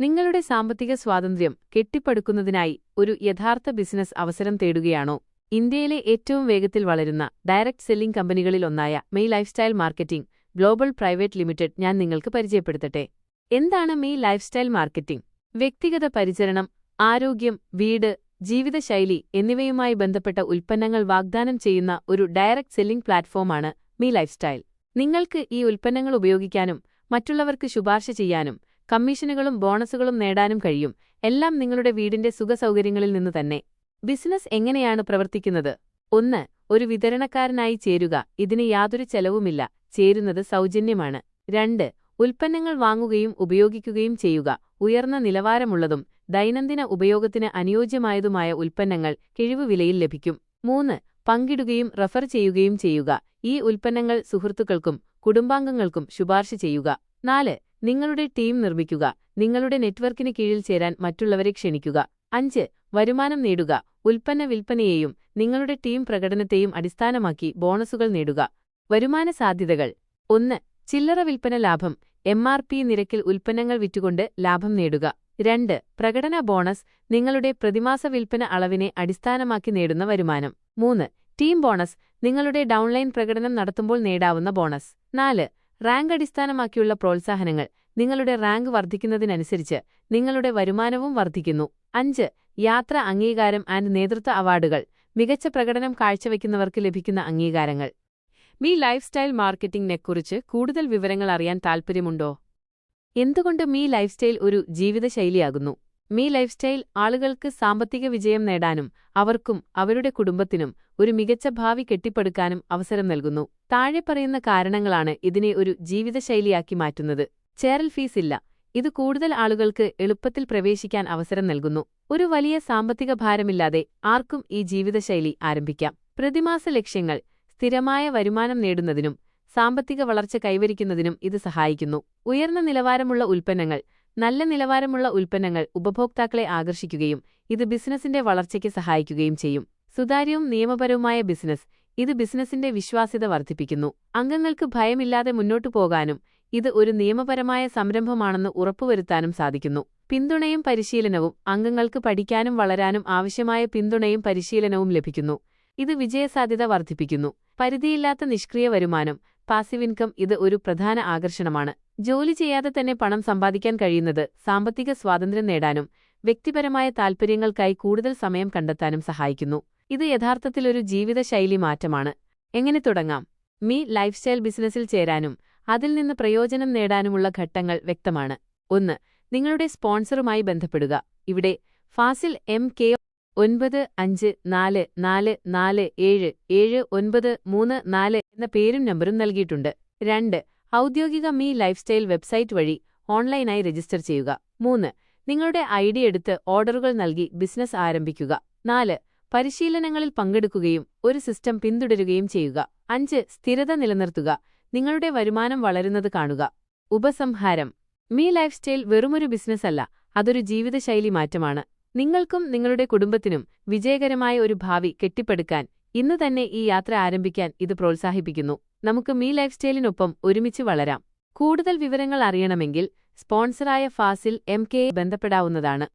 നിങ്ങളുടെ സാമ്പത്തിക സ്വാതന്ത്ര്യം കെട്ടിപ്പടുക്കുന്നതിനായി ഒരു യഥാർത്ഥ ബിസിനസ് അവസരം തേടുകയാണോ? ഇന്ത്യയിലെ ഏറ്റവും വേഗത്തിൽ വളരുന്ന direct selling കമ്പനികളിലൊന്നായ Mi lifestyle marketing global private limited ഞാൻ നിങ്ങൾക്ക് പരിചയപ്പെടുത്തട്ടെ. എന്താണ് മെയ് ലൈഫ്സ്റ്റൈൽ മാർക്കറ്റിംഗ്? വ്യക്തിഗത പരിചരണം ആരോഗ്യം വീട് ജീവിതശൈലി എന്നിവയുമായി ബന്ധപ്പെട്ട ഉൽപ്പന്നങ്ങൾ വാഗ്ദാനം ചെയ്യുന്ന ഒരു ഡയറക്ട് സെല്ലിംഗ് പ്ലാറ്റ്ഫോമാണ് മീ ലൈഫ്സ്റ്റൈൽ. നിങ്ങൾക്ക് ഈ ഉൽപ്പന്നങ്ങൾ ഉപയോഗിക്കാനും മറ്റുള്ളവർക്ക് ശുപാർശ ചെയ്യാനും കമ്മീഷനുകളും ബോണസുകളും നേടാനും കഴിയും. എല്ലാം നിങ്ങളുടെ വീടിന്റെ സുഖസൗകര്യങ്ങളിൽ നിന്ന് തന്നെ. ബിസിനസ് എങ്ങനെയാണ് പ്രവർത്തിക്കുന്നത്? ഒന്ന് ഒരു വിതരണക്കാരനായി ചേരുക. ഇതിന് യാതൊരു ചെലവുമില്ല. ചേരുന്നത് സൗജന്യമാണ്. രണ്ട് ഉൽപ്പന്നങ്ങൾ വാങ്ങുകയും ഉപയോഗിക്കുകയും ചെയ്യുക. ഉയർന്ന നിലവാരമുള്ളതും ദൈനംദിന ഉപയോഗത്തിന് അനുയോജ്യമായതുമായ ഉൽപ്പന്നങ്ങൾ കിഴിവ് വിലയിൽ ലഭിക്കും. മൂന്ന് പങ്കിടുകയും റഫർ ചെയ്യുകയും ചെയ്യുക. ഈ ഉൽപ്പന്നങ്ങൾ സുഹൃത്തുക്കൾക്കും കുടുംബാംഗങ്ങൾക്കും ശുപാർശ ചെയ്യുക. നാല് നിങ്ങളുടെ ടീം നിർമ്മിക്കുക നിങ്ങളുടെ നെറ്റ്വർക്കിന് കീഴിൽ ചേരാൻ മറ്റുള്ളവരെ ക്ഷണിക്കുക. അഞ്ച് വരുമാനം നേടുക ഉൽപ്പന്ന വിൽപ്പനയെയും നിങ്ങളുടെ ടീം പ്രകടനത്തെയും അടിസ്ഥാനമാക്കി ബോണസുകൾ നേടുക. വരുമാന സാധ്യതകൾ. ഒന്ന് ചില്ലറ വിൽപ്പന ലാഭം എം ആർ പി നിരക്കിൽ ഉൽപ്പന്നങ്ങൾ വിറ്റുകൊണ്ട് ലാഭം നേടുക. രണ്ട് പ്രകടന ബോണസ് നിങ്ങളുടെ പ്രതിമാസ വിൽപ്പന അളവിനെ അടിസ്ഥാനമാക്കി നേടുന്ന വരുമാനം. മൂന്ന് ടീം ബോണസ് നിങ്ങളുടെ ഡൗൺലൈൻ പ്രകടനം നടത്തുമ്പോൾ നേടാവുന്ന ബോണസ്. നാല് റാങ്ക് അടിസ്ഥാനമാക്കിയുള്ള പ്രോത്സാഹനങ്ങൾ നിങ്ങളുടെ റാങ്ക് വർദ്ധിക്കുന്നതിനനുസരിച്ച് നിങ്ങളുടെ വരുമാനവും വർദ്ധിക്കുന്നു. അഞ്ച് യാത്ര അംഗീകാരം ആൻഡ് നേതൃത്വ അവാർഡുകൾ മികച്ച പ്രകടനം കാഴ്ചവെക്കുന്നവർക്ക് ലഭിക്കുന്ന അംഗീകാരങ്ങൾ. മീ ലൈഫ് സ്റ്റൈൽ മാർക്കറ്റിംഗിനെക്കുറിച്ച് കൂടുതൽ വിവരങ്ങൾ അറിയാൻ താൽപ്പര്യമുണ്ടോ? എന്തുകൊണ്ട് മീ ലൈഫ് സ്റ്റൈൽ ഒരു ജീവിതശൈലിയാകുന്നു? മീ ലൈഫ് സ്റ്റൈൽ ആളുകൾക്ക് സാമ്പത്തിക വിജയം നേടാനും അവർക്കും അവരുടെ കുടുംബത്തിനും ഒരു മികച്ച ഭാവി കെട്ടിപ്പടുക്കാനും അവസരം നൽകുന്നു. താഴെ പറയുന്ന കാരണങ്ങളാണ് ഇതിനെ ഒരു ജീവിതശൈലിയാക്കി മാറ്റുന്നത്. ചേരൽ ഫീസ് ഇല്ല. ഇത് കൂടുതൽ ആളുകൾക്ക് എളുപ്പത്തിൽ പ്രവേശിക്കാൻ അവസരം നൽകുന്നു. ഒരു വലിയ സാമ്പത്തിക ഭാരമില്ലാതെ ആർക്കും ഈ ജീവിതശൈലി ആരംഭിക്കാം. പ്രതിമാസ ലക്ഷ്യങ്ങൾ സ്ഥിരമായ വരുമാനം നേടുന്നതിനും സാമ്പത്തിക വളർച്ച കൈവരിക്കുന്നതിനും ഇത് സഹായിക്കുന്നു. ഉയർന്ന നിലവാരമുള്ള ഉൽപ്പന്നങ്ങൾ നല്ല നിലവാരമുള്ള ഉൽപ്പന്നങ്ങൾ ഉപഭോക്താക്കളെ ആകർഷിക്കുകയും ഇത് ബിസിനസിന്റെ വളർച്ചയ്ക്ക് സഹായിക്കുകയും ചെയ്യും. സുതാര്യവും നിയമപരവുമായ ബിസിനസ് ഇത് ബിസിനസിന്റെ വിശ്വാസ്യത വർദ്ധിപ്പിക്കുന്നു. അംഗങ്ങൾക്ക് ഭയമില്ലാതെ മുന്നോട്ടു പോകാനും ഇത് ഒരു നിയമപരമായ സംരംഭമാണെന്ന് ഉറപ്പുവരുത്താനും സാധിക്കുന്നു. പിന്തുണയും പരിശീലനവും അംഗങ്ങൾക്ക് പഠിക്കാനും വളരാനും ആവശ്യമായ പിന്തുണയും പരിശീലനവും ലഭിക്കുന്നു. ഇത് വിജയസാധ്യത വർദ്ധിപ്പിക്കുന്നു. പരിധിയില്ലാത്ത നിഷ്ക്രിയ വരുമാനം പാസീവ് ഇൻകം ഇത് ഒരു പ്രധാന ആകർഷണമാണ്. ജോലി ചെയ്യാതെ തന്നെ പണം സമ്പാദിക്കാൻ കഴിയുന്നത് സാമ്പത്തിക സ്വാതന്ത്ര്യം നേടാനും വ്യക്തിപരമായ താൽപ്പര്യങ്ങൾക്കായി കൂടുതൽ സമയം കണ്ടെത്താനും സഹായിക്കുന്നു. ഇത് യഥാർത്ഥത്തിൽ ഒരു ജീവിതശൈലി മാറ്റമാണ്. എങ്ങനെ തുടങ്ങാം? മീ ലൈഫ്സ്റ്റൈൽ ബിസിനസ്സിൽ ചേരാനും അതിൽ നിന്ന് പ്രയോജനം നേടാനുമുള്ള ഘട്ടങ്ങൾ വ്യക്തമാണ്. ഒന്ന് നിങ്ങളുടെ സ്പോൺസറുമായി ബന്ധപ്പെടുക. ഇവിടെ ഫാസിൽ എം കെ ഒൻപത് അഞ്ച് നാല് നാല് നാല് ഏഴ് ഏഴ് ഒൻപത് മൂന്ന് നാല് എന്ന പേരും നമ്പറും നൽകിയിട്ടുണ്ട്. രണ്ട് ഔദ്യോഗിക മീ ലൈഫ്സ്റ്റൈൽ വെബ്സൈറ്റ് വഴി ഓൺലൈനായി രജിസ്റ്റർ ചെയ്യുക. മൂന്ന് നിങ്ങളുടെ ഐ ഡി എടുത്ത് ഓർഡറുകൾ നൽകി ബിസിനസ് ആരംഭിക്കുക. നാല് പരിശീലനങ്ങളിൽ പങ്കെടുക്കുകയും ഒരു സിസ്റ്റം പിന്തുടരുകയും ചെയ്യുക. അഞ്ച് സ്ഥിരത നിലനിർത്തുക. നിങ്ങളുടെ വരുമാനം വളരുന്നത് കാണുക. ഉപസംഹാരം. മീ ലൈഫ് സ്റ്റൈൽ വെറുമൊരു ബിസിനസ്സല്ല അതൊരു ജീവിതശൈലി മാറ്റമാണ്. നിങ്ങൾക്കും നിങ്ങളുടെ കുടുംബത്തിനും വിജയകരമായ ഒരു ഭാവി കെട്ടിപ്പടുക്കാൻ ഇന്ന് തന്നെ ഈ യാത്ര ആരംഭിക്കാൻ ഇത് പ്രോത്സാഹിപ്പിക്കുന്നു. നമുക്ക് മീ ലൈഫ് സ്റ്റൈലിനൊപ്പം ഒരുമിച്ച് വളരാം. കൂടുതൽ വിവരങ്ങൾ അറിയണമെങ്കിൽ സ്പോൺസറായ ഫാസിൽ എം കെയെ ബന്ധപ്പെടാവുന്നതാണ്.